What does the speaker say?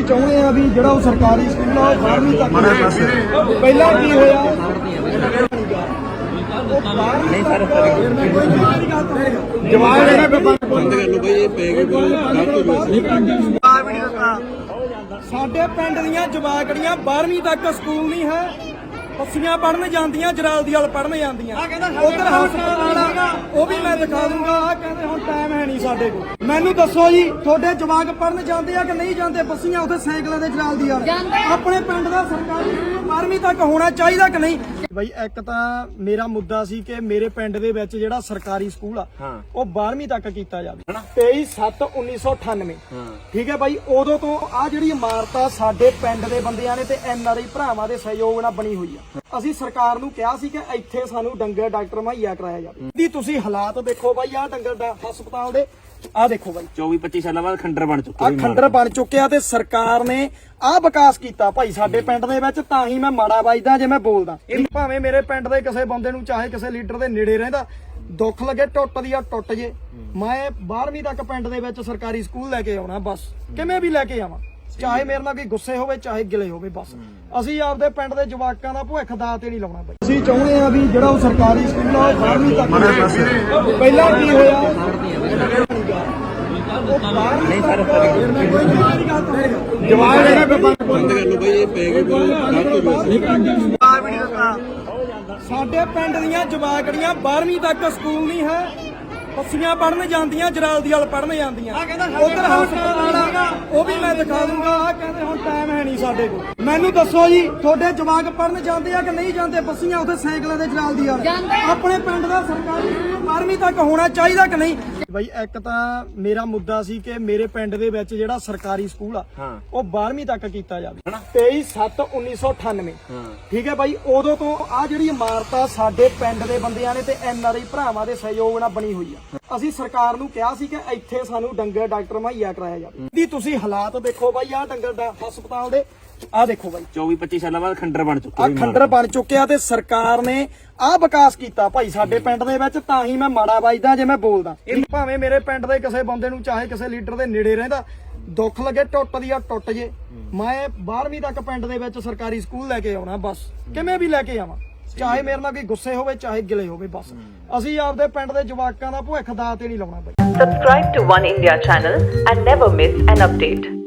ਅਸੀਂ ਚਾਹੁੰਦੇ ਆ ਵੀ ਜਿਹੜਾ ਉਹ ਸਰਕਾਰੀ ਸਕੂਲ ਆ ਉਹ 12ਵੀਂ ਤੱਕ ਪਹਿਲਾਂ ਕੀ ਹੋਇਆ? ਨਹੀਂ ਸਰ ਜਵਾਬ ਬੰਦ ਕਰ ਲਓ ਬਈ ਇਹ ਪੈ ਗਏ ਸਾਡੇ ਪਿੰਡ ਦੀਆਂ ਜਵਾਕੜੀਆਂ 12ਵੀਂ ਤੱਕ ਸਕੂਲ ਨਹੀਂ ਹੈ। ਬੱਸੀਆਂ ਪੜਨ ਜਾਂਦੀਆਂ ਜਰਾਲਦੀ ਵਾਲ ਪੜਨ ਜਾਂਦੀਆਂ। ਉਧਰ ਹਸਪਤਾਲ ਆ ਉਹ ਵੀ ਮੈਂ ਦਿਖਾ ਦੂੰਗਾ। ਆ ਕਹਿੰਦੇ ਹੁਣ ਟਾਈਮ ਹੈ ਨਹੀਂ ਸਾਡੇ ਕੋਲ। ਮੈਨੂੰ ਦੱਸੋ ਜੀ ਤੁਹਾਡੇ ਜਵਾਕ ਪੜਨ ਜਾਂਦੇ ਆ ਕਿ ਨਹੀਂ ਜਾਂਦੇ? ਬੱਸੀਆਂ ਉੱਥੇ ਸਾਈਕਲਾਂ ਦੇ ਜਰਾਲਦੀ ਵਾਲ ਆਪਣੇ ਪਿੰਡ ਦਾ ਸਰਕਾਰੀ ਸਕੂਲ 12ਵੀਂ ਤੱਕ ਹੋਣਾ ਚਾਹੀਦਾ ਕਿ ਨਹੀਂ? ਬਈ ਇੱਕ ਤਾਂ ਮੇਰਾ ਮੁੱਦਾ ਸੀ ਕਿ ਮੇਰੇ ਪਿੰਡ ਦੇ ਵਿੱਚ ਜਿਹੜਾ ਸਰਕਾਰੀ ਸਕੂਲ ਆ ਉਹ 12ਵੀਂ ਤੱਕ ਕੀਤਾ ਜਾਵੇ। 23/7/1998 ਠੀਕ ਹੈ ਬਾਈ ਉਦੋਂ ਤੋਂ ਆ ਜਿਹੜੀ ਇਮਾਰਤ ਆ ਸਾਡੇ ਪਿੰਡ ਦੇ ਬੰਦਿਆਂ ਨੇ ਤੇ ਐਨਆਰਆਈ ਭਰਾਵਾਂ ਦੇ ਸਹਿਯੋਗ ਨਾਲ ਬਣੀ ਹੋਈ ਆ। ਅਸੀਂ ਸਰਕਾਰ ਨੂੰ ਕਿਹਾ ਸੀ ਕਿ ਇੱਥੇ ਸਾਨੂੰ ਡੰਗਰ ਡਾਕਟਰ ਮੁਹੱਈਆ ਕਰਾਇਆ ਜਾਵੇ। ਦੀ ਤੁਸੀਂ ਹਾਲਾਤ ਦੇਖੋ ਬਾਈ ਆ ਡੰਗਰ ਦਾ ਹਸਪਤਾਲ ਦੇ। ਆ ਦੇਖੋ ਬਾਈ। 24 25 ਸਾਲਾਂ ਬਾਅਦ ਖੰਡਰ ਬਣ ਚੁੱਕਾ ਆ ਖੰਡਰ ਬਣ ਚੁੱਕਿਆ ਤੇ ਸਰਕਾਰ ਨੇ ਆ ਵਿਕਾਸ ਕੀਤਾ ਭਾਈ ਸਾਡੇ ਪਿੰਡ ਦੇ ਵਿੱਚ ਤਾਂ ਹੀ ਮੈਂ ਮਾੜਾ ਵੱਜਦਾ ਜੇ ਮੈਂ ਬੋਲਦਾ। ਇਹ ਭਾਵੇਂ ਮੇਰੇ ਪਿੰਡ ਦੇ ਕਿਸੇ ਬੰਦੇ ਨੂੰ ਚਾਹੇ ਕਿਸੇ ਲੀਡਰ ਦੇ ਨੇੜੇ ਰਹਿੰਦਾ ਦੁੱਖ ਲੱਗੇ ਟੁੱਟਦੀ ਆ ਟੁੱਟ ਜੇ। ਮੈਂ 12ਵੀਂ ਤੱਕ ਪਿੰਡ ਦੇ ਵਿੱਚ ਸਰਕਾਰੀ ਸਕੂਲ ਲੈ ਕੇ ਆਉਣਾ ਬਸ। ਕਿਵੇਂ ਵੀ ਲੈ ਕੇ ਆਵਾਂ। ਚਾਹੇ ਮੇਰੇ ਨਾਲ ਕੋਈ ਗੁੱਸੇ ਹੋਵੇ ਚਾਹੇ ਗਿਲੇ ਹੋਵੇ ਬਸ। ਅਸੀਂ ਆਪਦੇ ਪਿੰਡ ਦੇ ਜਵਾਕਾਂ ਦਾ ਭੁੱਖ ਦਾ ਤੇ ਨਹੀਂ ਲਾਉਣਾ ਬਾਈ। ਅਸੀਂ ਚਾਹੁੰਦੇ ਆ ਵੀ ਜਿਹੜਾ ਉਹ ਸਰਕਾਰੀ ਸਕੂਲ ਆ ਉਹ 12ਵੀਂ ਤੱਕ ਪਹਿਲਾਂ ਕੀ ਹੋਇਆ? ਨਹੀਂ ਸਰ ਜਵਾਬ ਜਿਹੜਾ ਬੰਦ ਕਰ ਲਓ ਬਈ ਇਹ ਪੈ ਗਏ ਸਾਡੇ ਪਿੰਡ ਦੀਆਂ ਜਵਾਕੜੀਆਂ 12ਵੀਂ ਤੱਕ ਸਕੂਲ ਨਹੀਂ ਹੈ। ਬੱਸੀਆਂ ਪੜਨ ਜਾਂਦੀਆਂ ਜਰਾਲਦੀ ਵਾਲ ਪੜਨ ਜਾਂਦੀਆਂ। ਉਧਰ ਹਸਪਤਾਲ ਆ। ਉਹ ਵੀ ਮੈਂ ਦਿਖਾ ਦੂੰਗਾ। ਆ ਕਹਿੰਦੇ ਹੁਣ ਟਾਈਮ ਹੈ ਨਹੀਂ ਸਾਡੇ ਕੋਲ। ਮੈਨੂੰ ਦੱਸੋ ਜੀ ਤੁਹਾਡੇ ਜਵਾਕ ਪੜਨ ਜਾਂਦੇ ਆ ਕਿ ਨਹੀਂ ਜਾਂਦੇ? ਬੱਸੀਆਂ ਉੱਥੇ ਸਾਈਕਲਾਂ ਦੇ ਜਰਾਲਦੀ ਵਾਲ ਆਪਣੇ ਪਿੰਡ ਦਾ ਸਰਕਾਰੀ ਸਕੂਲ 12ਵੀਂ ਤੱਕ ਹੋਣਾ ਚਾਹੀਦਾ ਕਿ ਨਹੀਂ? ਬਈ ਇੱਕ ਤਾਂ ਮੇਰਾ ਮੁੱਦਾ ਸੀ ਕਿ ਮੇਰੇ ਪਿੰਡ ਦੇ ਵਿੱਚ ਜਿਹੜਾ ਸਰਕਾਰੀ ਸਕੂਲ ਆ ਉਹ 12ਵੀਂ ਤੱਕ ਕੀਤਾ ਜਾਵੇ। 23/7/1998 ਠੀਕ ਹੈ ਬਾਈ ਉਦੋਂ ਤੋਂ ਆ ਜਿਹੜੀ ਇਮਾਰਤ ਆ ਸਾਡੇ ਪਿੰਡ ਦੇ ਬੰਦਿਆਂ ਨੇ ਤੇ ਐਨਆਰਆਈ ਭਰਾਵਾਂ ਦੇ ਸਹਿਯੋਗ ਨਾਲ ਬਣੀ ਹੋਈ ਆ। ਅਸੀਂ ਸਰਕਾਰ ਨੂੰ ਕਿਹਾ ਸੀ ਕਿ ਇੱਥੇ ਸਾਨੂੰ ਡੰਗਰ ਡਾਕਟਰ ਮੁਹੱਈਆ ਕਰਾਇਆ ਜਾਵੇ। ਦੀ ਤੁਸੀਂ ਹਾਲਾਤ ਦੇਖੋ ਬਾਈ ਆ ਡੰਗਰ ਦਾ ਹਸਪਤਾਲ ਦੇ ਆ ਦੇਖੋ ਬਾਈ। 24 25 ਸਾਲਾਂ ਬਾਅਦ ਖੰਡਰ ਬਣ ਚੁੱਕਾ ਆ ਖੰਡਰ ਬਣ ਚੁੱਕਿਆ ਤੇ ਸਰਕਾਰ ਨੇ ਆ ਵਿਕਾਸ ਕੀਤਾ ਭਾਈ ਸਾਡੇ ਪਿੰਡ ਦੇ ਵਿੱਚ ਤਾਂ ਹੀ ਮੈਂ ਮਾੜਾ ਵੱਜਦਾ ਜੇ ਮੈਂ ਬੋਲਦਾ। ਇਹ ਭਾਵੇਂ ਮੇਰੇ ਪਿੰਡ ਦੇ ਕਿਸੇ ਬੰਦੇ ਨੂੰ ਚਾਹੇ ਕਿਸੇ ਲੀਡਰ ਦੇ ਨੇੜੇ ਰਹਿੰਦਾ ਦੁੱਖ ਲੱਗੇ ਟੁੱਟਦੀ ਆ ਟੁੱਟ ਜੇ। ਮੈਂ 12ਵੀਂ ਤੱਕ ਪਿੰਡ ਦੇ ਵਿੱਚ ਸਰਕਾਰੀ ਸਕੂਲ ਲੈ ਕੇ ਆਉਣਾ ਬਸ। ਕਿਵੇਂ ਵੀ ਲੈ ਕੇ ਆਵਾਂ? ਚਾਹੇ ਮੇਰੇ ਨਾਲ ਕੋਈ ਗੁੱਸੇ ਹੋਵੇ ਚਾਹੇ ਗਿਲੇ ਹੋਵੇ ਬਸ ਅਸੀਂ ਆਪਦੇ ਪਿੰਡ ਦੇ ਜਵਾਕਾਂ ਦਾ ਭੁੱਖ ਦਾ ਤੇ ਨਹੀਂ ਲਾਉਣਾ ਬਾਈ Subscribe to One India channel and never miss an update.